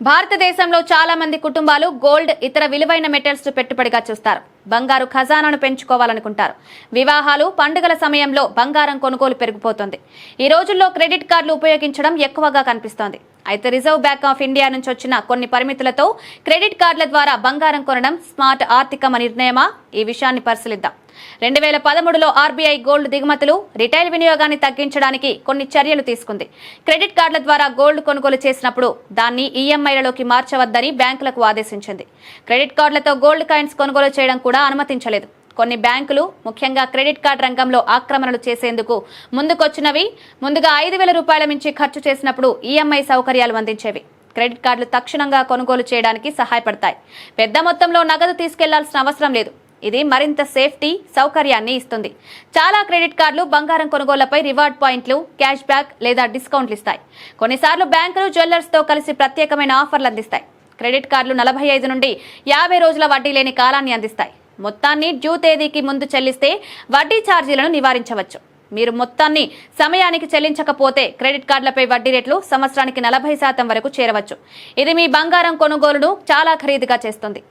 భారతదేశంలో చాలా మంది కుటుంబాలు గోల్డ్ ఇతర విలువైన మెటల్స్ పెట్టుబడిగా చూస్తారు. బంగారు ఖజానాను పెంచుకోవాలనుకుంటారు. వివాహాలు పండుగల సమయంలో బంగారం కొనుగోలు పెరిగిపోతుంది. ఈ రోజుల్లో క్రెడిట్ కార్డులు ఉపయోగించడం ఎక్కువగా కనిపిస్తోంది. అయితే రిజర్వ్ బ్యాంక్ ఆఫ్ ఇండియా నుంచి వచ్చిన కొన్ని పరిమితులతో క్రెడిట్ కార్డుల ద్వారా బంగారం కొనడం స్మార్ట్ ఆర్థిక నిర్ణయమా? ఈ విషయాన్ని పరిశీలిద్దాం. రెండు వేల పదమూడులో ఆర్బీఐ గోల్డ్ దిగుమతులు రిటైల్ వినియోగాన్ని తగ్గించడానికి కొన్ని చర్యలు తీసుకుంది. క్రెడిట్ కార్డుల ద్వారా గోల్డ్ కొనుగోలు చేసినప్పుడు దాన్ని ఈఎంఐలలోకి మార్చవద్దని బ్యాంకులకు ఆదేశించింది. క్రెడిట్ కార్డులతో గోల్డ్ కాయిన్స్ కొనుగోలు చేయడం కూడా అనుమతించలేదు. కొన్ని బ్యాంకులు ముఖ్యంగా క్రెడిట్ కార్డు రంగంలో ఆక్రమణలు చేసేందుకు ముందుకొచ్చినవి. ముందుగా ఐదు వేల రూపాయల మించి ఖర్చు చేసినప్పుడు ఈఎంఐ సౌకర్యాలు అందించేవి. క్రెడిట్ కార్డులు తక్షణంగా కొనుగోలు చేయడానికి సహాయపడతాయి. పెద్ద మొత్తంలో నగదు తీసుకెళ్ళాల్సిన అవసరం లేదు. ఇది మరింత సేఫ్టీ సౌకర్యాన్ని ఇస్తుంది. చాలా క్రెడిట్ కార్డులు బంగారం కొనుగోళ్ళపై రివార్డ్ పాయింట్లు క్యాష్ బ్యాక్ లేదా డిస్కౌంట్లు ఇస్తాయి. కొన్నిసార్లు బ్యాంకులు జ్యువెల్లర్స్తో కలిసి ప్రత్యేకమైన ఆఫర్లు అందిస్తాయి. క్రెడిట్ కార్డులు నలభై ఐదు నుండి యాభై రోజుల వడ్డీ లేని కాలాన్ని అందిస్తాయి. మొత్తాన్ని డ్యూ తేదీకి ముందు చెల్లిస్తే వడ్డీ ఛార్జీలను నివారించవచ్చు. మీరు మొత్తాన్ని సమయానికి చెల్లించకపోతే క్రెడిట్ కార్డులపై వడ్డీ రేట్లు సంవత్సరానికి నలభై శాతం వరకు చేరవచ్చు. ఇది మీ బంగారం కొనుగోలును చాలా ఖరీదుగా చేస్తుంది.